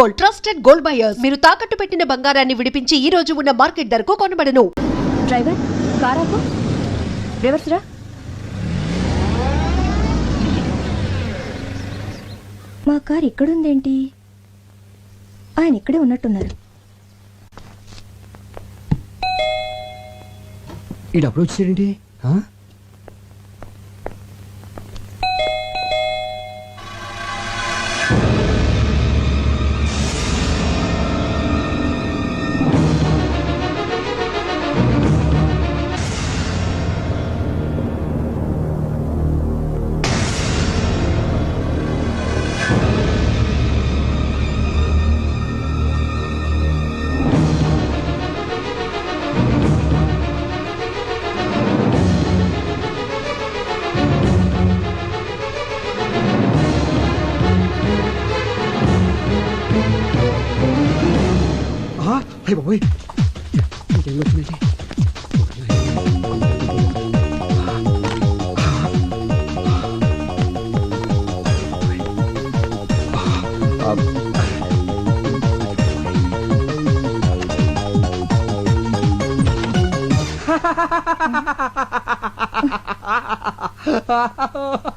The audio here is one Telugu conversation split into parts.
Gold trusted gold buyers. మీరు తాకట్టు పెట్టిన బంగారాన్ని విడిపించి ఈ రోజు ఉన్న మార్కెట్ ధరకు కొనబడను. డ్రైవర్ కార్ ఆపు. రివర్స్ రా. మా కార్ ఇక్కడుందేంటి? ఆయన ఇక్కడే ఉన్నట్టున్నారు. ఈ డబ్బులు అయ్యి బాబోయ్ ఇంకేం వచ్చిందండి ఎందుకండి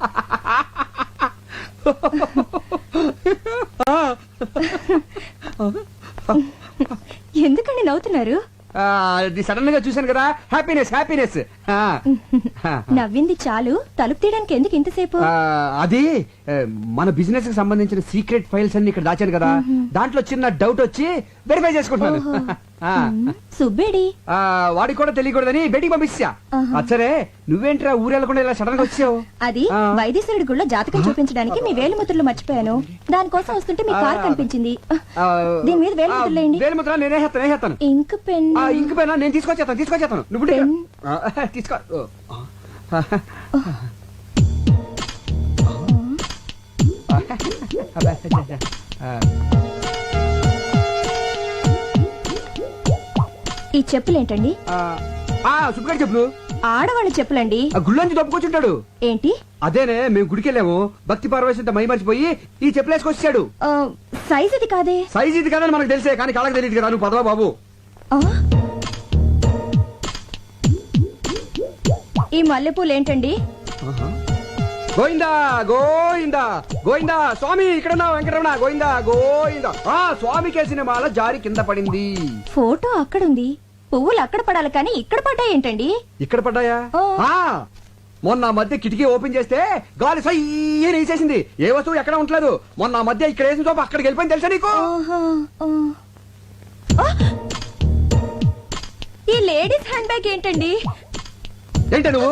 అది సడన్గా చూశాను కదా. హ్యాపీనెస్ హ్యాపీనెస్ నవ్వింది చాలు. తలుపు తీయడానికి ఎందుకు ఇంతసేపు? అది మన బిజినెస్కి సంబంధించిన సీక్రెట్ ఫైల్స్ అన్ని ఇక్కడ దాచాను కదా. దాంట్లో చిన్న డౌట్ వచ్చి వెరిఫై చేసుకుంటున్నాను. సుబ్బేడి. ఆ, వాడికి కూడా తెలియకూడదని బయటికి పంపించా ఆహా. అచ్చరే నువ్వేంట్రా ఊరెళ్ళకుండా ఇలా సడన్గా వచ్చావు? అది. వైద్యశ్వరుడి గుళ్ళో జాతకం చూపించడానికి మీ వేలిముద్రలు మర్చిపోయాను. దానికోసం వస్తుంటే మీ కార్. కనిపించింది. దీని మీద ఆ, వేలిముద్ర నేనే వేస్తాను వేస్తాను. Ink pen. ఇంక పైన నేను తీసుకొచ్చేస్తాను తీసుకొచ్చేస్తాను. నువ్వు తీసుకో. ఓ. ఈ చెప్పులు ఆ, సుబ్బగారు చెప్పు ఆడవాళ్ళ చెప్పులండి. ఆ గుళ్ళోంచి దప్పుకొచ్చుంటాడు ఏంటి? అదేనే మేము గుడికి వెళ్ళాము భక్తి పార్వేశంతో మై మర్చిపోయి ఈ చెప్పులేసుకొచ్చాడు ఆ, సైజ్ ఇది కాదే? సైజ్ ఇది కాదని మనకు తెలిసే కానీ కళ్ళకి తెలియదు కదా నువ్వు పదవా బాబు? ఈ మల్లెపూలు ఏంటండి గోయిందా గోయిందా గోయిందా స్వామి ఇక్కడ వెంకటరమణ గోయిందా గోయిందా ఆ స్వామికే సినిమాల జారి కింద పడింది. ఫోటో అక్కడుంది. పువ్వులు అక్కడ పడాలి కానీ ఇక్కడ పడ్డాయి ఏంటండి? ఇక్కడ పడ్డాయా. ఆ మొన్న మధ్య కిటికీ ఓపెన్ చేస్తే గాలి సయ్యని వేసేసింది ఏ వస్తువు ఎక్కడ ఉండలేదు? మొన్న మధ్య ఇక్కడ వేసిన చోప అక్కడికి వెళ్ళిపోయింది తెలుసా నీకు! ఈ లేడీస్ హ్యాండ్ బ్యాగ్ ఏంటండి? ఏంటి నువ్వు?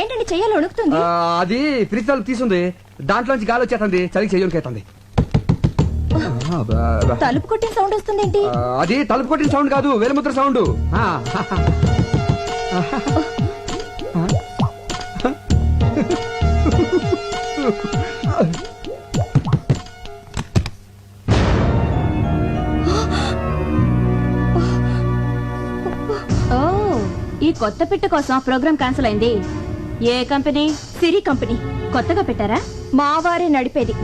ఏంటండి చెయ్యాలి వణుకుతుంది? అది ఫ్రిడ్జ్ తలుపు తీసుంది. దాంట్లోంచి గాలి వచ్చేస్తుంది. చలికి చెయ్యనికైతుంది తలుపు కొట్టిన సౌండ్ వస్తుంది ఏంటి అది తలుపు కొట్టిన సౌండ్ కాదు వేలుముద్ర సౌండ్. ఈ కొత్త పిట్ట కోసం ప్రోగ్రామ్ క్యాన్సిల్ అయింది. ఏ కంపెనీ? సిరి కంపెనీ. కొత్తగా పెట్టారా? మా వారే నడిపేది.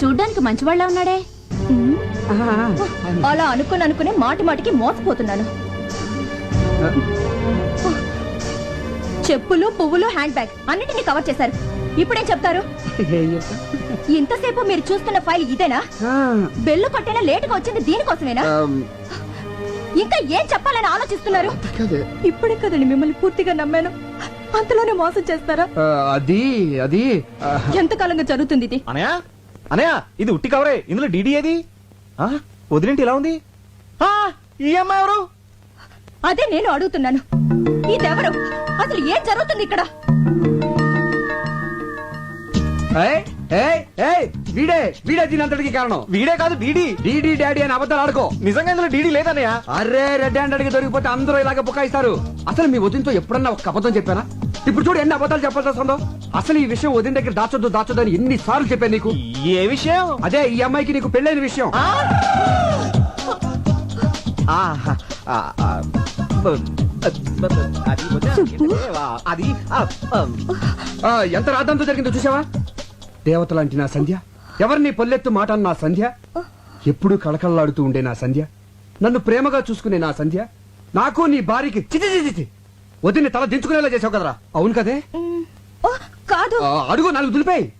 చూడ్డానికి మంచివాళ్ళ ఉన్నాడే. అలా అనుకుని అనుకుని మాటి మాటికి మోసపోతున్నాను. చెప్పులు పువ్వులు హ్యాండ్ బ్యాగ్ అన్నిటిని కవర్ చేశారు. ఇప్పుడేం చెప్తారు? ఇంతసేపు మీరు చూస్తున్న ఫైల్ ఇదేనా? బెల్లు కొట్టిన లేటుగా వచ్చింది దీనికోసమేనా? ఇంకా ఏం చెప్పాలని ఆలోచిస్తున్నారు. ఇప్పుడే కదండి మిమ్మల్ని పూర్తిగా నమ్మాను. అంతలోనే మోసం చేస్తారా? అది అది ఎంతకాలంగా జరుగుతుంది ఇది? అనయా అనయా ఇది ఉట్టి కవరే. ఇందులో డిడి ఏది? ఆ, వదిలేంటి ఇలా ఉంది? ఆ, ఈ అమ్మాయి ఎవరు? అదే నేను అడుగుతున్నాను. ఇదెవరు అసలు ఏం జరుగుతుంది ఇక్కడ? వీడే వీడే కారణం. వీడే కాదు డీడీ. డీడీ డాడీ అని అబద్ధాలు ఆడుకో. నిజంగా ఇందులో డీడీ లేదన్నయ్య? అరే రెడ్ హ్యాండ్ అడిగి దొరికిపోతే అందరూ ఇలాగ బుకాయిస్తారు. అసలు మీ వదినతో ఎప్పుడన్నా ఒక అబద్ధం చెప్పానా ఇప్పుడు చూడు ఎన్ని అబద్ధాలు చెప్పాల్సి వస్తుందో. అసలు ఈ విషయం వదిన దగ్గర దాచొద్దు దాచొద్దు అని ఎన్ని సార్లు చెప్పాను నీకు. ఏ విషయం? అదే ఈ అమ్మాయికి నీకు పెళ్ళైన విషయం. ఆహా, ఆ, ఆ, బ- అది ఆ, అది ఆ, ఆ, ఆ, ఎంత రాద్దంతో జరిగిందో చూసావా? దేవత లాంటి నా సంధ్య. ఎవరిని పొల్లెత్తు మాట అన్న నా సంధ్య? ఎప్పుడూ కళకళలాడుతూ ఉండే నా సంధ్య? నన్ను ప్రేమగా చూసుకునే నా సంధ్య? నాకు నీ భార్యకి చిచి చిచి. వదిన తల దించుకునేలా చేసావు కదరా? అవును కదే. ఓ, కాదు. ఆ, అడుగు నాలుగు దులిపాయి.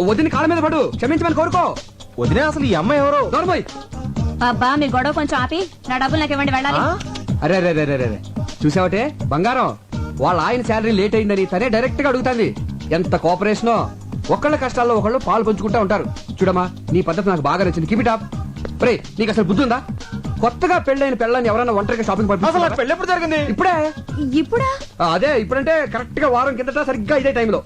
వదిన కాళ్ళ మీద పడు. క్షమించమని కోరుకో. వదినా అసలు ఈ అమ్మాయి ఎవరు? నోర్మోయ్. అబ్బా మీ గొడవ కొంచెం ఆపి. నా డబ్బులు నాకు ఇవ్వండి వెళ్ళాలి? అరే అరే అరే అరే, అరే. చూసావటే? బంగారం. వాళ్ళ ఆయన శాలరీ లేట్ అయిందని తనే డైరెక్ట్గా అడుగుతాంది. ఎంత కోఆపరేషనో. ఒకళ్ళ కష్టాల్లో ఒకళ్ళు పాలు పంచుకుంటా ఉంటారు. చూడమ్మా నీ పద్ధతి నాకు బాగా నచ్చింది. కీప్ ఇట్ అప్ రే నీకు అసలు బుద్ధి ఉందా? కొత్తగా పెళ్ళైన పెళ్ళని ఎవరైనా ఒంటరిగా షాపింగ్ అసలు? పెళ్ళి ఎప్పుడు జరిగింది? ఇప్పుడే. ఇప్పుడా? అదే ఇప్పుడంటే కరెక్ట్గా వారం కిందట సరిగ్గా ఇదే టైంలో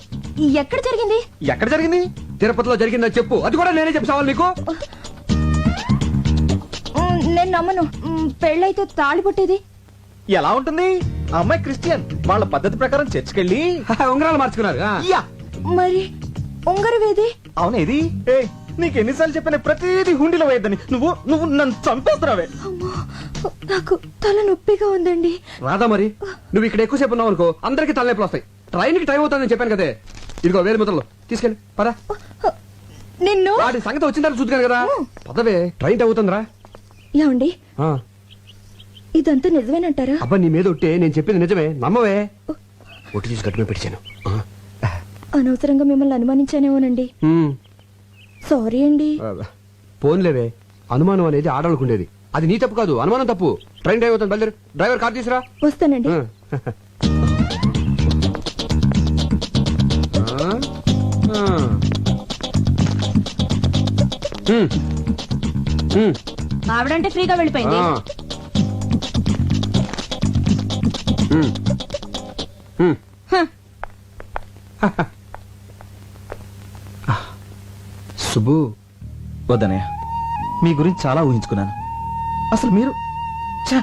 ఎక్కడ జరిగింది? ఎక్కడ జరిగింది? తిరుపతిలో జరిగిందని చెప్పు. అది కూడా నేనే చెప్తావాలి నీకు. మ్, నేను నమ్మను. మ్, పెళ్ళైతే తాళి పుట్టేది. ఎలా ఉంటుంది? ఆ అమ్మాయి క్రిస్టియన్. వాళ్ళ పద్ధతి ప్రకారం చర్చికెళ్ళి ఉంగరాలు మార్చుకున్నారు ఆ. యా. మరి ఉంగరవేది అవునేది ఏ నీకు ఎన్నిసార్లు చెప్పిన ప్రతిదీ హుండీలో వేయద్దని. నువ్వు నువ్వు నన్ను చంపేస్తున్నావే. అమ్మో నాకు తల నొప్పిగా ఉందండి. రాదా మరి నువ్వు ఇక్కడ ఎక్కువసేపు ఉన్నావు అనుకో అందరికి తలనొప్పులు వస్తాయి. ట్రైన్కి టైం అవుతుందని చెప్పాను కదే. ఇదిగో వేలు ముద్రలు. తీసుకెళ్ళి పదా. నిన్ను? వాటి సంగతి వచ్చిన తర్వాత చూద్దాను కదా పదవే ట్రైన్ టైం అవుతుందిరా. ఏమండి? ఆ, ఇదంతా నిజమేనంటారా? అబ్బా నీ మీద ఒట్టే నేను చెప్పింది నిజమే. నమ్మవే. ఒట్టి తీసి గట్టుమే పెట్టాను అనవసరంగా మిమ్మల్ని అనుమానించానేమోనండి. సారీ అండి. ఫోన్లేవే అనుమానం అనేది ఆడవాళ్ళకు ఉండేది. అది నీ తప్పు కాదు అనుమానం తప్పు. ట్రైన్ టైం అవుతుంది బయలుదేరు. డ్రైవర్ కార్ తీసురా. వస్తానండి. ఆవిడంటే ఫ్రీగా వెళ్ళిపోయింది. హ. సుబ్బు వద్దనయ్య మీ గురించి చాలా ఊహించుకున్నాను. అసలు మీరు ఛ!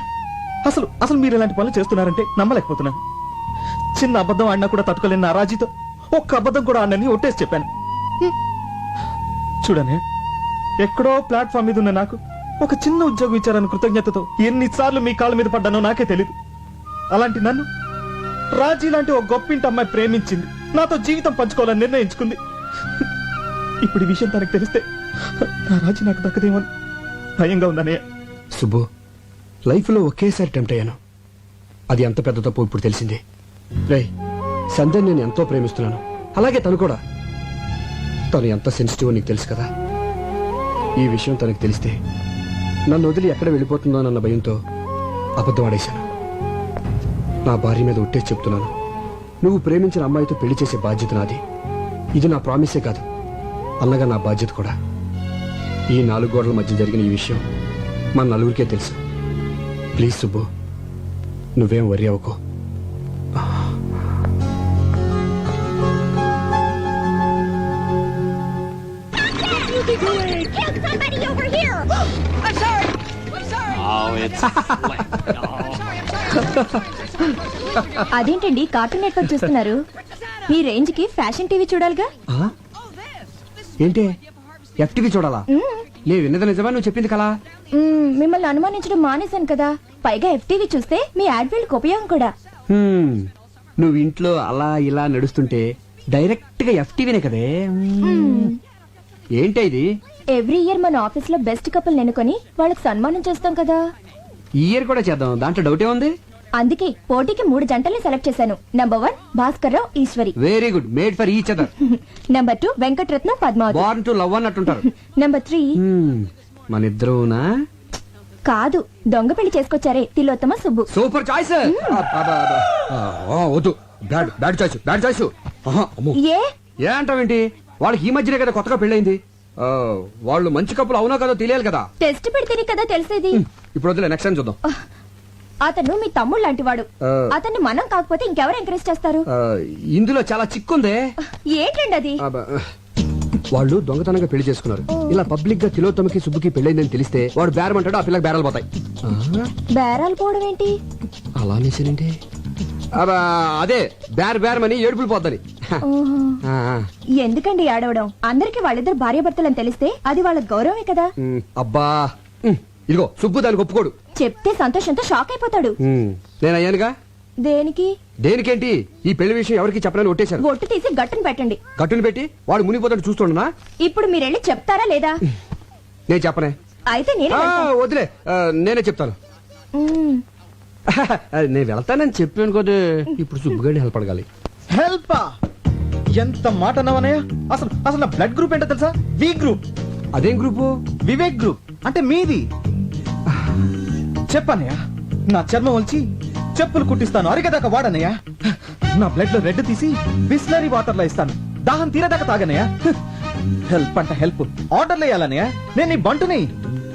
అసలు అసలు మీరు ఇలాంటి పనులు చేస్తున్నారంటే నమ్మలేకపోతున్నాను. చిన్న అబద్ధం ఆడినా కూడా తట్టుకోలేని నా రాజీతో ఒక్క అబద్ధం కూడా ఆడనని ఒట్టేసి చెప్పాను. చూడనే ఎక్కడో ప్లాట్ఫామ్ మీద ఉన్న నాకు ఒక చిన్న ఉద్యోగం ఇచ్చారని కృతజ్ఞతతో ఎన్నిసార్లు మీ కాళ్ళ మీద పడ్డానో నాకే తెలీదు. అలాంటి నన్ను రాజీ లాంటి ఒక గొప్పింటి అమ్మాయి ప్రేమించింది. నాతో జీవితం పంచుకోవాలని నిర్ణయించుకుంది. ఇప్పుడు ఈ విషయం తనకు తెలిస్తే నా రాజు నాకు దక్కదేమో భయంగా ఉందనే సుబ్బు లైఫ్లో ఒకేసారి టెంప్ట్ అయ్యాను. అది ఎంత పెద్ద తప్పు ఇప్పుడు తెలిసింది. రేయ్ సంధ్యని నేను ఎంతో ప్రేమిస్తున్నాను. అలాగే తను కూడా. తను ఎంత సెన్సిటివ్ నీకు తెలుసు కదా? ఈ విషయం తనకు తెలిస్తే నన్ను వదిలి ఎక్కడ వెళ్ళిపోతుందోనన్న భయంతో అబద్ధం ఆడేశాను. నా భార్య మీద ఉట్టేసి చెప్తున్నాను. నువ్వు ప్రేమించిన అమ్మాయితో పెళ్ళి చేసే బాధ్యత నాది. ఇది నా ప్రామిసే కాదు. అన్నగా నా బాధ్యత కూడా. ఈ నాలుగు గోడల మధ్య జరిగిన ఈ విషయం మన నలుగురికే తెలుసు. ప్లీజ్ సుబ్బు నువ్వేం వరి అవ్వకో. అదేంటండి కార్టూన్ నెట్వర్క్ చూస్తున్నారు. మీ రేంజ్కి ఫ్యాషన్ టీవీ చూడాలిగా? ఏంటి? ఎఫ్టీవీ చూడాలా? నీ విన్నది నిజమా? నువ్వు చెప్పింది కలా మ్మ్, మిమ్మల్ని అనుమానించడం మానేశాను కదా. పైగా ఎఫ్టీవీ చూస్తే మీ యాడ్వేల్కి ఉపయోగం కూడా. నువ్వు ఇంట్లో అలా ఇలా నడుస్తుంటే డైరెక్ట్గా ఎఫ్టీవీనే కదే. ఏంటి ఇది? ఎవ్రీ ఇయర్ మన ఆఫీస్లో బెస్ట్ కపుల్ నెనుకొని వాళ్ళకి సన్మానం చేస్తాం కదా. ఈ ఇయర్ కూడా చేద్దాం. దాంట్లో డౌటే ఉంది అందుకే పోటీకి మూడు జంటల్ని సెలెక్ట్ చేశాను. Number one Bhaskar Rao Eshwari very good made for each other number two Venkataratnam Padmavathi born to love అన్నట్టుంటారు. Number three. మన ఇద్దరునా కాదు దొంగ పెళ్ళి చేసుకొచ్చారే తిలోత్తమ సుబ్బు. సూపర్ చాయిస్ వద్దు. Bad bad choice bad choice ఏ ఏ? అంటావేంటి వాళ్ళకి ఈ మధ్యనే కదా కొత్తగా పెళ్ళైంది వాళ్ళు మంచి కప్పులు అవునో కదా తెలియాలి కదా. టెస్ట్ పెడితేనే కదా తెలిసేది. ఇప్పుడు వద్దులే నెక్స్ట్ టైం చూద్దాం. అతను మీ తమ్ముడు లాంటి వాడు ఆ. అతన్ని మనం కాకపోతే ఇంకెవరు ఎంకరేజ్ చేస్తారు? ఇందులో చాలా చిక్కుందే. ఏంటండి అది? వాళ్ళు దొంగతనంగా పెళ్ళి చేసుకున్నారు. ఇలా పబ్లిక్గా తిలోత్తమకి సుబ్బుకి పెళ్ళైందని తెలిస్తే వాడు బేరం అంటాడు ఆ పిల్లకి బేరాలు పోతాయి. బేరాలు పోవడం ఏంటి? అలా అనేసానండి అదే బేర బేరమని ఏడుపులు పోద్దని. ఎందుకండి ఆడవడం అందరికి వాళ్ళిద్దరు భార్యాభర్తలని తెలిస్తే అది వాళ్ళ గౌరవమే కదా? అబ్బా. ఇదిగో సుబ్బు దానికి ఒప్పుకోడు. చెప్తే సంతోషంతో షాక్ అయిపోతాడు. నేను అయ్యానుగా? దేనికి? దేనికేంటి? ఈ పెళ్ళి విషయం ఎవరికి చెప్పనని ఒట్టేశాను. ఒట్టు తీసి గట్టును పెట్టండి. గట్టును పెట్టి వాడు మునిగిపోతాడు చూస్తుండనా? ఇప్పుడు మీరెళ్ళి చెప్తారా లేదా? నేను చెప్పనే. అయితే నేనే. వదిలే. నేనే చెప్తాను. నేను వెళ్తానని చెప్పాను కదా. ఇప్పుడు సుబ్బుగాడిని హెల్ప్ అడగాలి. హెల్ప్? ఎంత మాట అన్నావనయ్య? అసలు అసలు నా బ్లడ్ గ్రూప్ ఏంటో తెలుసా? వి గ్రూప్ అదేం గ్రూపు వివేక్ గ్రూప్ అంటే మీది. చెప్పనయ్య నా చర్మం వచ్చి చెప్పులు కుట్టిస్తాను. అరిగేదాకా వాడనయ్య నా బ్లడ్లో రెడ్ తీసి బిస్లరీ వాటర్లో ఇస్తాను. దాహం తీరేదాకా తాగనయ్య హెల్ప్ అంట హెల్ప్. ఆర్డర్లు వేయాలన్నయ్య. నేను నీ బంటుని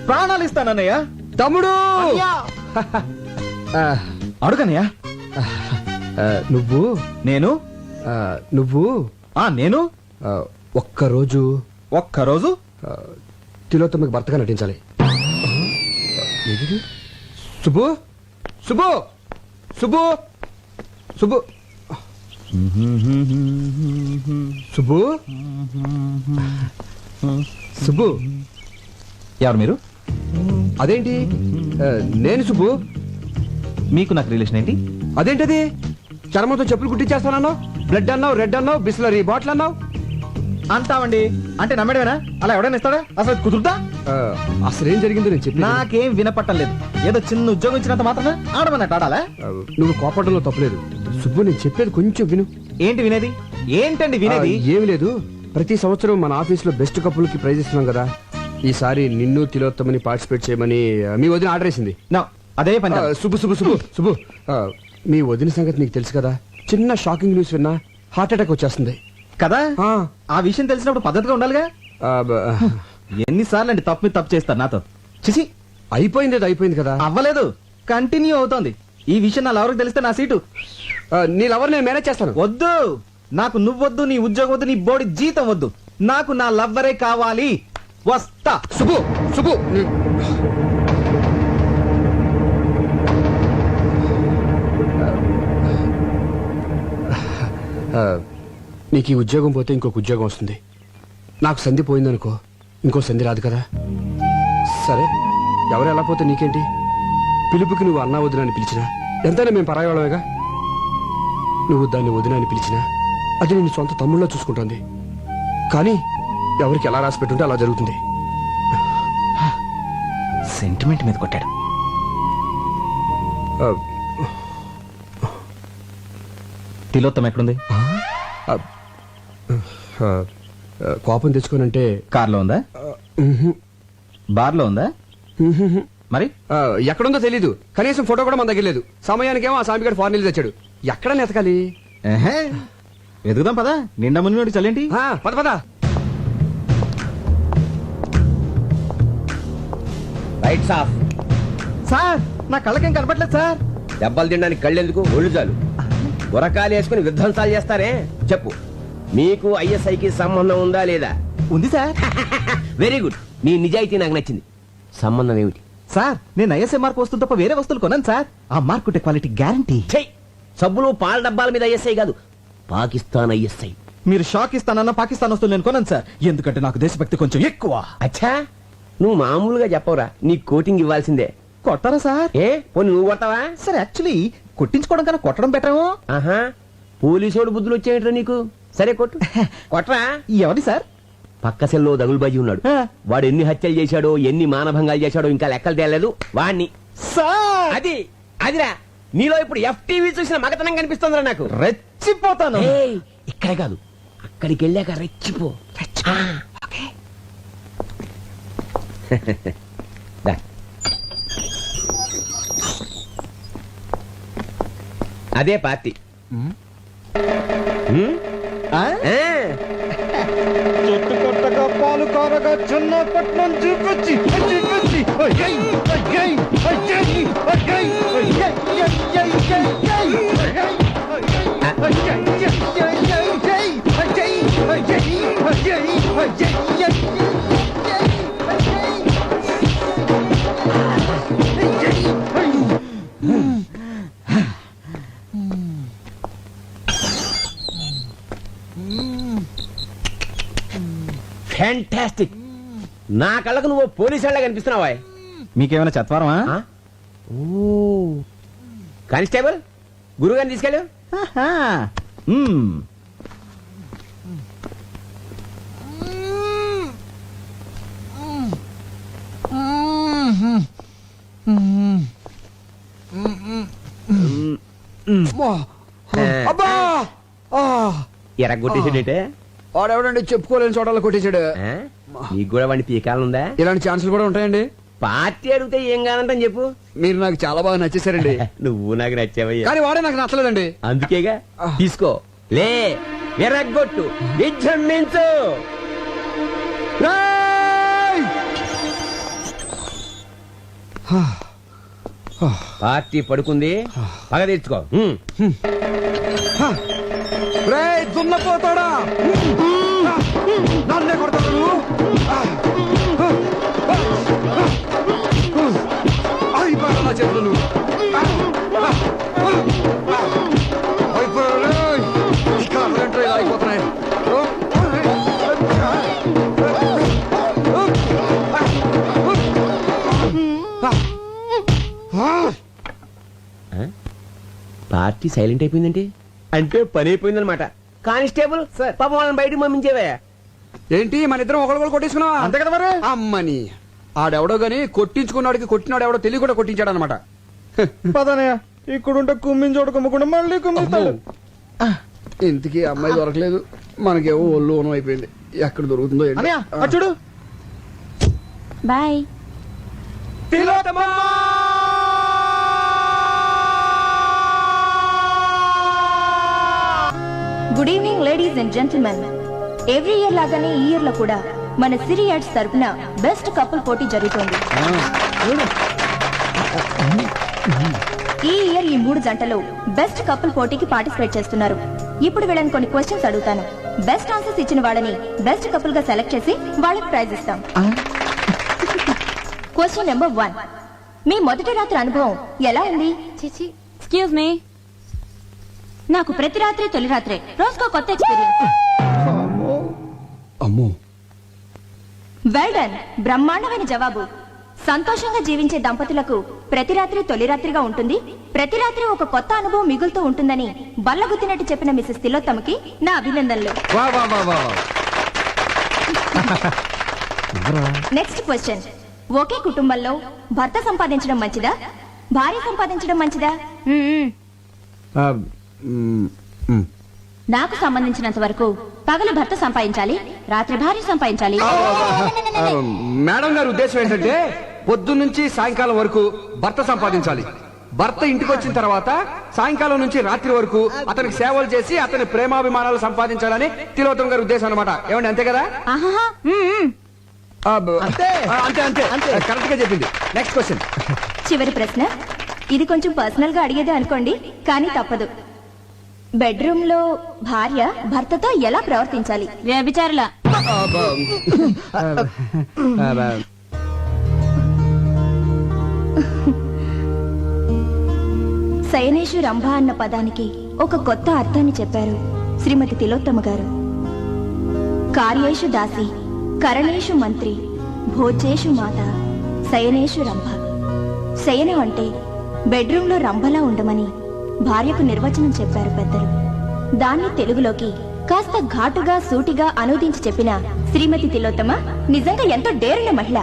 ప్రాణాలు ఇస్తానన్నయ్య. తమ్ముడు! ఆ, అడుగనయ్య ఆ, నువ్వు? నేను? ఆ, నువ్వు? ఆ నేను? ఆ, ఒక్కరోజు? ఒక్కరోజు? ఆ, తిలోత్తమకి భర్తగా నటించాలి? సుబ్బు? సుబ్బు? సుబ్బు? సుబ్బు? సుబ్బు? సుబ్బు? ఎవరు మీరు? అదేంటి? నేను సుబ్బు. మీకు నాకు రిలేషన్ ఏంటి? అదేంటది? చర్మంతో చెప్పులు కుట్టించేస్తానన్నావు? బ్లడ్ అన్నావు రెడ్ అన్నావు బిస్లరీ బాటిల్ అన్నావు? అంటావండి? అంటే నమ్మడమేనా? అలా ఎవడైనా ఇస్తాడా? అసలు అది కుదురుతా అసలు ఏం జరిగిందో నేను చెప్పి నాకేం వినపట్టం లేదు. ఏదో చిన్న ఉద్యోగం ఇచ్చినంత మాత్రమే ఆడమన్నట్టు ఆడాలా? నువ్వు కోపడంలో తప్పలేదు. సుబ్బు నేను చెప్పేది కొంచెం విను. ఏంటి వినేది? ఏంటండి వినేది? ఏమీ లేదు. ప్రతి సంవత్సరం మన ఆఫీస్లో బెస్ట్ కపుల్కి ప్రైజ్ ఇస్తున్నాం కదా. ఈసారి నిన్ను తిలోత్తమని పార్టిసిపేట్ చేయమని మీ వదిన ఆర్డర్ వేసింది. నా అదే పని. సుబ్బు సుబ్బు సుబ్బు సుబ్బు. మీ వదిన సంగతి నీకు తెలుసు కదా. చిన్న షాకింగ్ న్యూస్ విన్నా హార్ట్ అటాక్ వచ్చేస్తుంది. కదా? ఆ, విషయం తెలిసినప్పుడు పద్ధతిగా ఉండాలిగా? ఎన్నిసార్లు అండి తప్పు మీద తప్పు చేస్తారు నాతో? చిసి అయిపోయింది అది అయిపోయింది కదా? అవ్వలేదు. కంటిన్యూ అవుతోంది. ఈ విషయం నా ఎవరికి తెలిస్తే నా సీటు. నీ లవర్ నేను మేనేజ్ చేస్తాను. వద్దు. నాకు నువ్వొద్దు నీ ఉద్యోగం వద్దు నీ బోడి జీతం వద్దు. నాకు నా లవ్వరే కావాలి. వస్తా. సుబ్బు నీ- ఆ, నీకు ఈ ఉద్యోగం పోతే ఇంకొక ఉద్యోగం వస్తుంది. నాకు సంధి పోయిందనుకో ఇంకో సంధి రాదు కదా. సరే ఎవరు ఎలా పోతే నీకేంటి? పిలుపుకి నువ్వు అన్నా వదిన అని పిలిచినా? ఎంతైనా మేము పరాయవాళ్ళమేగా? నువ్వు దాన్ని వదిన అని పిలిచినా? అది నేను సొంత తమ్ముళ్ళ చూసుకుంటుంది. కానీ ఎవరికి ఎలా రాసి పెట్టుంటే అలా జరుగుతుంది. సెంటిమెంట్ మీద కొట్టాడు. తిలోత్తం ఎక్కడుంది? కోపం తెచ్చుకోనంటే కార్లో ఉందా? బార్లో ఉందా. మరి? ఎక్కడుందో తెలీదు. కనీసం ఫోటో కూడా మన దగ్గర లేదు. సమయానికేమో ఆ సామిగాడు ఫారెన్ తెచ్చాడు. ఎక్కడ నెతకాలి. వెతుకుదాం పదా. నిండా మునిగి చల్లేంటి? పద పద. రైట్స్ ఆఫ్ సార్ నా కళ్ళకేం కనపట్లేదు సార్. దెబ్బలు తినడానికి కళ్ళెందుకు? ఒళ్ళు చాలు. గురకాలు వేసుకుని విధ్వంసాలు చేస్తారే? చెప్పు. మీకు ఐఎస్ఐకి సంబంధం ఉందా లేదా? ఉంది సార్. వెరీ గుడ్ నీ నిజాయితీ నాకు నచ్చింది. సంబంధం ఏమిటి? సార్ నేను ఐఎస్ఐ మార్క్ వస్తువు తప్ప వేరే వస్తువులు కొన్నాను సార్. ఆ మార్క్ ఉంటే క్వాలిటీ గ్యారంటీ చెయ్ సబ్బులు పాల డబ్బాల మీద ఐఎస్ఐ కాదు. పాకిస్తాన్ ఐఎస్ఐ. మీరు షాక్ ఇస్తానన్న పాకిస్తాన్ వస్తువులు నేను కొన్నాను సార్. ఎందుకంటే నాకు దేశభక్తి కొంచెం ఎక్కువ. అచ్చా! నువ్వు మామూలుగా చెప్పవురా? నీ కోటింగ్ ఇవ్వాల్సిందే. కొట్టారా సార్? ఏ? పోనీ నువ్వు కొడతావా? సార్ యాక్చువల్లీ కొట్టించుకోవడం కన్నా కొట్టడం బెటరేమో ఆహా! పోలీసోడు బుద్ధులు వచ్చేయట్రా నీకు. సరే కొట్టు. కొట్రా. ఎవరి సార్? పక్క సెల్లో దగులుబాజీ ఉన్నాడు. వాడు ఎన్ని హత్యలు చేశాడో ఎన్ని మానభంగాలు చేశాడో ఇంకా లెక్కలు తేలేదు. వాణ్ణి. అది అదిరా. నీలో ఇప్పుడు ఎఫ్టీవీ చూసిన మగతనం కనిపిస్తుందిరా నాకు. రెచ్చిపోతాను. ఇక్కడే కాదు. అక్కడికి వెళ్ళాక రెచ్చిపో. అదే పార్టీ. చెట్టు కొట్టగా పాలు కారగా చిన్నపట్నం చూపించి చూపించి ఫ్యాంటాస్టిక్ నా కళ్ళకు నువ్వు పోలీసు వాళ్ళ కనిపిస్తున్నావా? మీకేమైనా చత్వారమా? ఓ. కానిస్టేబుల్ గురుగారిని తీసుకెళ్ళు. అబ్బా. ఆ, ఎరగొట్టేసాడేటే? వాడెవడండి చెప్పుకోలేని చోటలో కొట్టేశాడు? నీకు కూడా వాడిని పీకాలనుందా ఇలాంటి ఛాన్సులు కూడా ఉంటాయండి. పార్టీ అడిగితే ఏం కానంటని చెప్పు. మీరు నాకు చాలా బాగా నచ్చేసారండి నువ్వు నాకు నచ్చావయ్యా. కానీ వాడే నాకు నచ్చలేదండి. అందుకేగా? తీసుకో. లే ఎరగొట్టు విజృంభించు రేయ్! పార్టీ పడుకుంది. పగ తీర్చుకో. రేయ్, దున్నపోతాడా? చేతులు నువ్వు పార్టీ సైలెంట్ అయిపోయిందంటే? అంటే పని అయిపోయిందనమాట కానిస్టేబుల్ పాపం వాళ్ళని బయటకు పంపించేవా. ఏంటి మన ఇద్దరం ఒకళ్ళు కొట్టేసుకున్నావా? అంతే కదా మరి? అమ్మని. ఆడెవడో గాని కొట్టించుకున్నాడికి కొట్టినాడు ఎవడో తెలియ కూడా కొట్టించాడు అనమాట పదనయ్య ఇక్కడుంటే కుమ్మించోడు కుమ్మకుండా మళ్ళీ కుమ్మిస్తాడు ఇంతకీ అమ్మాయి దొరకలేదు. మనకేమో ఒళ్ళు ఓనం అయిపోయింది. ఎక్కడ దొరుకుతుందో చూడు. Bye. Good evening ladies and gentlemen. Every year లాగానే ఈ ఇయర్లో కూడా మన సిరి యాడ్స్ తరపున బెస్ట్ కపుల్ పోటీ జరుగుతోంది. ఈ ఇయర్ ఈ మూడు జంటలు బెస్ట్ కపుల్ పోటీకి పార్టిసిపేట్ చేస్తున్నారు. ఇప్పుడు వీళ్ళని కొన్ని క్వశ్చన్స్ అడుగుతాను. బెస్ట్ ఆన్సర్స్ ఇచ్చిన వాళ్ళని బెస్ట్ కపుల్గా సెలెక్ట్ చేసి వాళ్ళకి ప్రైజ్ ఇస్తాం. క్వశ్చన్ నెంబర్ వన్ మీ మొదటి రాత్రి అనుభవం ఎలా ఉంది? చిచి ఎక్స్క్యూజ్ మీ నాకు ప్రతి రాత్రి తొలి రాత్రే. రోజుకో కొత్త ఎక్స్పీరియన్స్ అమ్మో. వెల్ డన్ బ్రహ్మాండమైన జవాబు. సంతోషంగా జీవించే దంపతులకు ప్రతి రాత్రి తొలి రాత్రిగా ఉంటుంది. ప్రతి రాత్రి ఒక కొత్త అనుభవం మిగులుతూ ఉంటుందని బల్లగుద్దినట్టు చెప్పిన మిసెస్ తిలోత్తమకి నా అభినందనలు. వా వా వా వా నెక్స్ట్ క్వశ్చన్ ఒకే కుటుంబంలో భర్త సంపాదించడం మంచిదా? భార్య సంపాదించడం మంచిదా. నాకు సంబంధించినంత వరకు పగలు భర్త సంపాదించాలి రాత్రి భార్య సంపాదించాలి. మేడం గారి ఉద్దేశం ఏంటంటే పొద్దున్న నుంచి సాయంకాలం వరకు భర్త సంపాదించాలి. భర్త ఇంటికి వచ్చిన తర్వాత సాయంకాలం నుంచి రాత్రి వరకు అతనికి సేవలు చేసి అతని ప్రేమాభిమానాలు సంపాదించాలని తిలోత్తం గారి ఉద్దేశం అనమాట ఏమండి అంతే కదా? అంతే. అంతే కరెక్ట్గా చెప్పింది. నెక్స్ట్ క్వశ్చన్ చివరి ప్రశ్న. ఇది కొంచెం పర్సనల్గా అడిగేదే అనుకోండి కానీ తప్పదు. బెడ్రూమ్లో భార్య భర్తతో ఎలా ప్రవర్తించాలి? వ్యభిచారుల. శయనేషు రంభ అన్న పదానికి ఒక కొత్త అర్థాన్ని చెప్పారు శ్రీమతి తిలోత్తమ గారు. కార్యేషు దాసి కరణేషు మంత్రి భోజేషు మాత శయనేషు రంభ. శయనం అంటే బెడ్రూంలో రంభలా ఉండమని భార్యకు నిర్వచనం చెప్పారు పెద్దలు. దాన్ని తెలుగులోకి కాస్త ఘాటుగా సూటిగా అనువదించి చెప్పిన శ్రీమతి తిలోత్తమ నిజంగా ఎంతో డేరున్న మహిళ.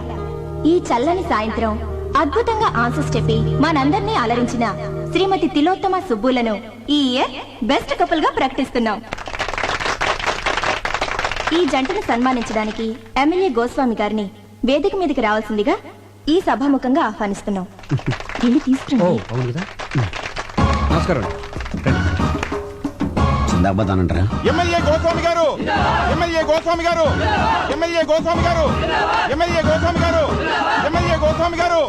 ఈ చల్లని సాయంత్రం అద్భుతంగా ఆన్సర్స్ చెప్పి మనందరినీ అలరించిన శ్రీమతి తిలోత్తమ సుబ్బులను ఈ ఇయర్ బెస్ట్ కపుల్గా ప్రకటిస్తున్నాం. ఈ జంటను సన్మానించడానికి ఎమ్మెల్యే గోస్వామి గారిని వేదిక మీదకి రావాల్సిందిగా ఈ సభాముఖంగా ఆహ్వానిస్తున్నాం. వెళ్ళి ఓ తీసుకురండి నమస్కారం దెబ్బతానంటారా ఎమ్మెల్యే గోస్వామి గారు! ఎమ్మెల్యే గోస్వామి గారు! ఎమ్మెల్యే గోస్వామి గారు! ఎమ్మెల్యే గోస్వామి గారు! ఎమ్మెల్యే గోస్వామి గారు!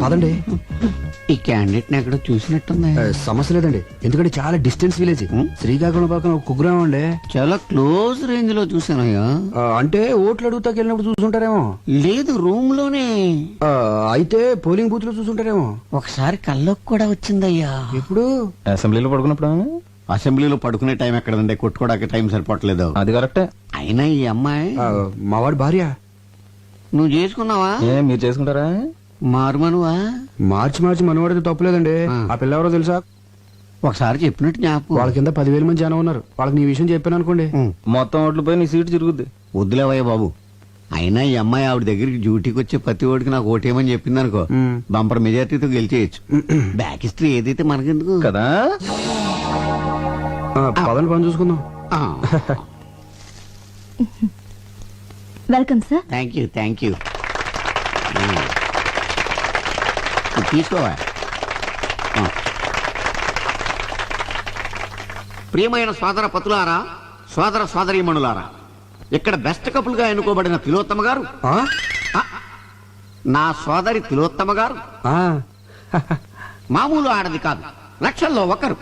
పదండి. ఈ క్యాండిడేట్ ఎక్కడో చూసినట్టుంది. సమస్య లేదండి. ఎందుకంటే చాలా డిస్టెన్స్ విలేజ్. శ్రీకాకుళం పక్కన ఒక కుగ్రామం అండి చాలా క్లోజ్ రేంజ్లో చూసానయ్యా ఆ, అంటే ఓట్లు అడుగుతాకి వెళ్ళినప్పుడు చూసుంటారేమో. లేదు రూమ్లోనే ఆ, అయితే పోలింగ్ బూత్లో చూసుంటారేమో. ఒకసారి కల్లోకి కూడా వచ్చిందయ్యా. ఇప్పుడు అసెంబ్లీలో పడుకున్నప్పుడు అసెంబ్లీలో పడుకునే టైం ఎక్కడండి? కొట్టుకోవడానికి టైం సరిపోవట్లేదు. అది కరెక్టే. అయినా ఈ అమ్మాయి మావాడి భార్య. నువ్వు చేసుకున్నావా? ఏ మీరు చేసుకుంటారా? మారుమనువా మార్చి మార్చి మనవాడితే తప్పులేదండి. ఆ. పిల్ల ఎవరో తెలుసా? ఒకసారి చెప్పినట్టు జ్ఞాపకం. వాళ్ళ కింద పదివేల మంది జనం ఉన్నారు. వాళ్ళకి నీ విషయం చెప్పాను అనుకోండి. మొత్తం ఓట్లు పోయి నీ సీటు తిరుగుద్ది. వద్దులేవయ్య బాబు. అయినా ఈ అమ్మాయి ఆవిడ దగ్గరికి డ్యూటీకి వచ్చే ప్రతి ఓడికి నాకు ఓటేయమని చెప్పింది అనుకో. బంపర్ మెజార్టీతో గెలిచేయచ్చు. బ్యాక్ హిస్టరీ ఏదైతే మనకెందుకు? కదా? ఆ, పదని పని చూసుకుందాం. Welcome sir. Thank you thank you తీసుకోవా ఆ. ప్రియమైన సోదర పతులారా సోదర సోదరీమణులారా ఇక్కడ బెస్ట్ కపుల్గా ఎన్నుకోబడిన తిలోత్తమ గారు. నా సోదరి తిలోత్తమ గారు. మామూలు ఆడది కాదు లక్షల్లో ఒకరు.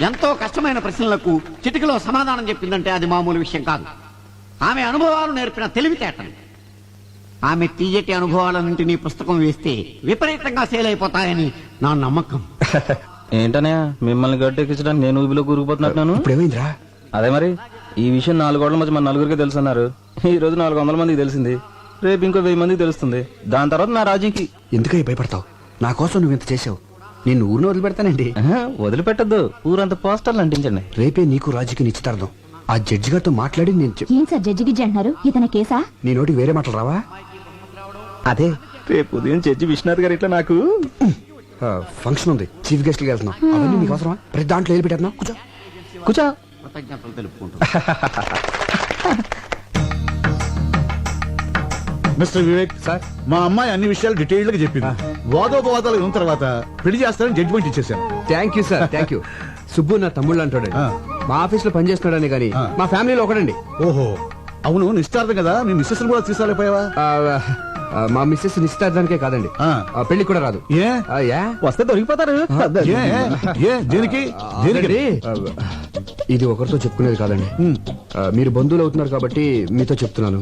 ఎంతో కష్టమైన ప్రశ్నలకు చిటికలో సమాధానం చెప్పిందంటే అది మామూలు విషయం కాదు. ఆమె అనుభవాలు నేర్పిన తెలివితేటలు. ఆమె తీయటి అనుభవాలన్నింటినీ పుస్తకం వేస్తే విపరీతంగా సేల్ అయిపోతాయని నా నమ్మకం. ఏంటనే మిమ్మల్ని గట్టెక్కించడానికి నేను ఊబిలో కూరుకుపోతున్నట్టున్నాను? ఇప్పుడు ఏమైందిరా అదే మరి ఈ విషయం నాలుగు గోడల మధ్య మన నలుగురికి తెలుసన్నారు. ఈ రోజు నాలుగు వందల మందికి తెలిసింది. రేపు ఇంకో వెయ్యి మందికి తెలుస్తుంది. దాని తర్వాత నా రాజీకి. ఎందుకై భయపడతావు? నా కోసం నువ్వు ఇంత చేసావు నేను ఊరిని వదిలిపెడతానండి. వదిలిపెట్టద్దు. ఊరంతా పోస్టర్లు అంటించండి. రేపే నీకు రాజుకి నిశ్చితార్థం. ఆ జడ్జి గారితో మాట్లాడి నేను ఏం సార్ జడ్జి గిజ్జి అంటున్నారు ఇతని కేసా? నీ నోటికి వేరే మాటలు రావా? అదే. రేపు ఉదయం చర్చి విశ్వనాథ్ గారు ఇట్లా నాకు? ఫంక్షన్ ఉంది. చీఫ్ గెస్ట్కి వెళ్తున్నాం అవన్నీ నీకు అవసరమా? ప్రతి దాంట్లో వెళ్ళి కూర్చో. కూర్చో. Mister Vivek sir. మా అమ్మాయి అన్ని విషయాలు డీటెయిల్డ్గా చెప్పింది వాదోపవాదాలు ఉన్న తర్వాత పెళ్ళి చేస్తానని జడ్జిమెంట్ ఇచ్చేసాను thank you sir thank you Subbu నా తమ్ముళ్ళు అంటాడండి. ఆ. మా ఆఫీస్లో పనిచేస్తున్నాడని కానీ. మా ఫ్యామిలీలో ఒకడండి. ఓహో. అవును నిశ్చార్థం కదా? మీ మిస్సెస్ కూడా ఆ, మా మిస్సెస్ నిశ్చితార్థానికే కాదండి. పెళ్ళి కూడా రాదు. ఏ? వస్తే దొరికిపోతారు. దేనికి? దేనికి? ఇది ఒకరితో చెప్పుకునేది కాదండి. మీరు బంధువులు అవుతున్నారు కాబట్టి మీతో చెప్తున్నాను.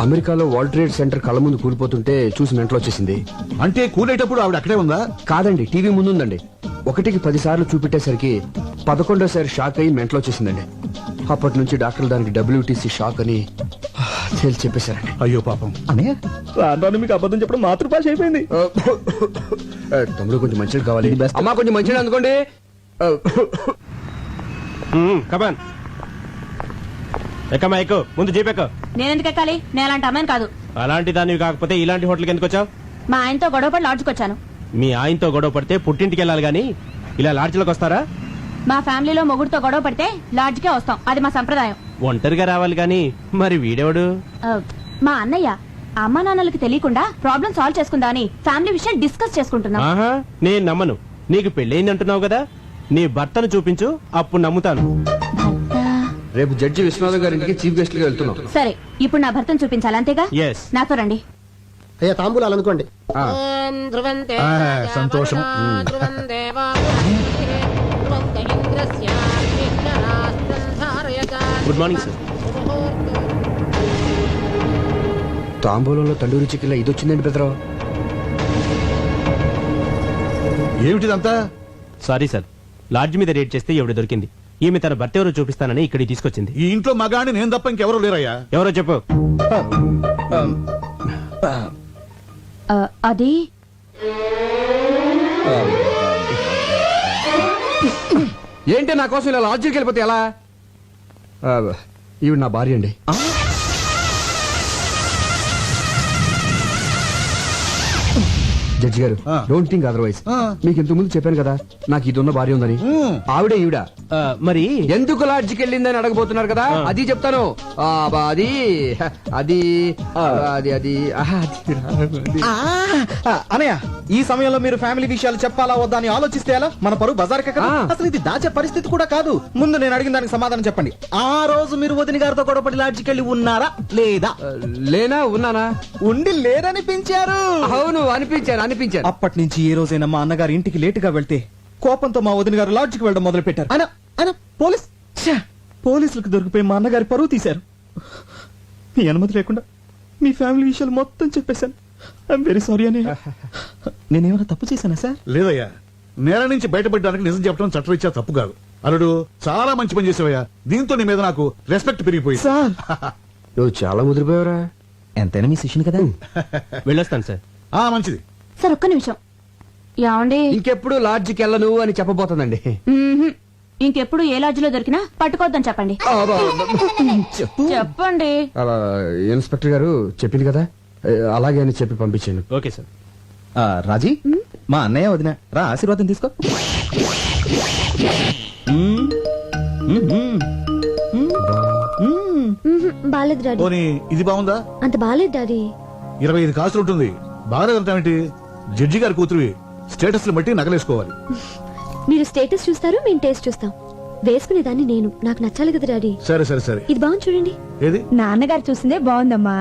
అమెరికాలో వరల్డ్ ట్రేడ్ సెంటర్ కళ్ళ ముందు కూలిపోతుంటే చూసి మెంట్లో వచ్చేసింది. అంటే కూలేటప్పుడు ఆవిడ అక్కడే ఉందా? కాదండి టీవీ ముందుందండి ఒకటికి పది సార్లు చూపెట్టేసరికి పదకొండోసారి షాక్ అయ్యి మెంట్లో వచ్చేసిందండి. అప్పటి నుంచి డాక్టర్లు దానికి డబ్ల్యూటీసీ షాక్ అని తేల్చి చెప్పేశారండి అయ్యో పాపం. అనే రాను మీకు అబద్ధం చెప్పడం మాతృభాష అయిపోయింది. తమ్ముడు కొంచెం మంచిది కావాలి. అమ్మా కొంచెం మంచిది అందుకోండి కమాన్ ఎక్కమ్మా ఎక్కు ముందు జీప్ ఎక్కు. నేనెందుకు ఎక్కాలి? నేను అలాంటి అమ్మాయిని కాదు. అలాంటి దానివి కాకపోతే ఇలాంటి హోటల్కి ఎందుకు వచ్చావు? మా ఆయనతో గొడవపడి లాడ్జ్కి వచ్చాను. మీ ఆయనతో గొడవ పడితే పుట్టింటికి వెళ్ళాలి గాని ఇలా లాడ్జ్లకు వస్తారా? మా ఫ్యామిలీలో మొగుడుతో గొడవ పడితే లాడ్జ్కే వస్తాం. అది మా సంప్రదాయం. ఒంటరిగా రావాలి గాని మరి వీడెవడు? మా అన్నయ్య అమ్మా నాన్నలకు తెలియకుండా ప్రాబ్లం సాల్వ్ చేసుకుందామని ఫ్యామిలీ విషయం డిస్కస్ చేసుకుంటున్నాం. ఆహా నేను నమ్మను. నీకు పెళ్ళయింది అంటున్నావు కదా? నీ భర్తను చూపించు అప్పుడు నమ్ముతాను. రేపు జడ్జి విశ్వనాథ్ గారింటికి చీఫ్ గెస్ట్గా వెళ్తున్నాం. సరే ఇప్పుడు నా భర్తను చూపించాలి అంతేగా? ఎస్ నాతో రండి. అయ్యా తాంబూలాలు అనుకోండి ఆ. ఆ, సంతోషం. Good morning sir. తాంబూలంలో తండూరి చికెన్ ఇది వచ్చిందండి పెద్దరావు. ఏమిటిదంతా? Sorry sir. లాడ్జ్ మీద రేట్ చేస్తే ఎవడు దొరికింది. ఈమె తన భర్త ఎవరో చూపిస్తానని ఇక్కడికి తీసుకొచ్చింది. ఈ ఇంట్లో మగాని నేను తప్ప ఇంకెవరు లేరయ్యా? ఎవరో చెప్పు. అది? ఏంటి నా కోసం ఇలా లాడ్జికి వెళ్ళిపోతే ఎలా? ఈవిడ నా భార్య అండి. జడ్జి గారు. Don't think otherwise. మీకు ఇంతకు ముందు చెప్పాను కదా నాకు ఇది ఉన్న భార్య ఉందని. ఆవిడే ఈవిడ. మరి? ఎందుకు లాడ్జికి వెళ్ళిందని అడగబోతున్నారు కదా? అది చెప్తాను. అది అది అది అది అనయ్య ఈ సమయంలో మీరు ఫ్యామిలీ విషయాలు చెప్పాలా వద్దా అని ఆలోచిస్తే ఎలా? మన పరువు బజార్. అసలు ఇది దాచే పరిస్థితి కూడా కాదు. ముందు నేను అడిగిన దానికి సమాధానం చెప్పండి. ఆ రోజు మీరు వదిన గారితో గొడవపడి లాడ్జికి వెళ్ళి ఉన్నారా? లేదా? లేనా ఉన్నానా? ఉండి లేరనిపించారు అవును అనిపించాను. అనిపించాను అప్పటి నుంచి ఏ రోజైనా మా అన్నగారి ఇంటికి లేటుగా వెళ్తే కోపంతో మా వదిన గారు లాడ్జికి వెళ్ళడం మొదలు పెట్టారు ఆయన ఆయన పోలీస్ ఛే! పోలీసులకు దొరికిపోయి మా అన్నగారి పరువు తీశారు. మీ అనుమతి లేకుండా మీ ఫ్యామిలీ విషయాలు మొత్తం చెప్పేశాను. ఐఎమ్ వెరీ సారీ అని నేనేమైనా తప్పు చేశానా సార్? లేదయ్యా. నేల నుంచి బయటపడడానికి నిజం చెప్పడం చట్టరీత్యా తప్పు కాదు. అల్లుడు చాలా మంచి పని చేసావయ్యా. దీంతో నీ మీద నాకు రెస్పెక్ట్ పెరిగిపోయింది. సార్! నువ్వు చాలా ముదిరిపోయావురా. ఎంతైనా మీ శిష్యుని కదా? వెళ్ళొస్తాను సార్. ఆ మంచిది. సార్ ఒక్క నిమిషం. ఏమండి? ఇంకెప్పుడు లాడ్జికి వెళ్ళను అని చెప్పబోతుందండి. మ్మ్హ్మ్. ఇంకెప్పుడు ఏ లాడ్జిలో దొరికినా పట్టుకోవద్దని చెప్పండి. చెప్పు. చెప్పండి. అలా, ఇన్స్పెక్టర్ గారు చెప్పింది కదా? ఏ, అలాగే అని చెప్పి పంపించాను. Okay sir. ఆ, రాజీ మా అన్నయ్య వదిన. రా ఆశీర్వాదం తీసుకో. మ్మ్. మ్మ్. మ్మ్. బాలేదు డాడీ పోనీ ఇది బాగుందా? అంత బాలేదు డాడీ. ఇరవై ఐదు కాసులు ఉంటుంది. బాగా ఏంటి? జడ్జి గారి కూతురువి స్టేటస్ బట్టి నగలేసుకోవాలి. మీరు స్టేటస్ చూస్తారు మేము టేస్ట్ చూస్తాం. వేసుకునేదాన్ని నేను. నాకు నచ్చాలి కదా డాడీ. సరే సరే సరే. ఇది బాగుంది చూడండి. ఏది? నాన్నగారు చూసిందే బాగుందమ్మా.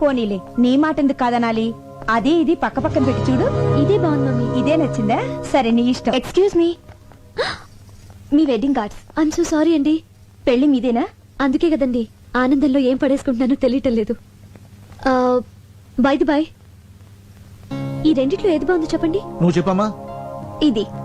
పోనీలే నీ మాట ఎందుకు కాదనాలి? అదే ఇది పక్క పక్కన పెట్టి చూడు. ఇదే బాగుంది మమ్మీ. ఇదే నచ్చిందా? సరే నీ ఇష్టం. Excuse me me wedding cards I'm so sorry అండి. పెళ్ళి మీదేనా? అందుకే కదండి. ఆనందంలో ఏం పడేసుకుంటున్నానో తెలియటం లేదు. బైది బాయ్ ఈ రెండిట్లో ఏది బాగుందో చెప్పండి. నువ్వు చెప్పమ్మా. ఇది.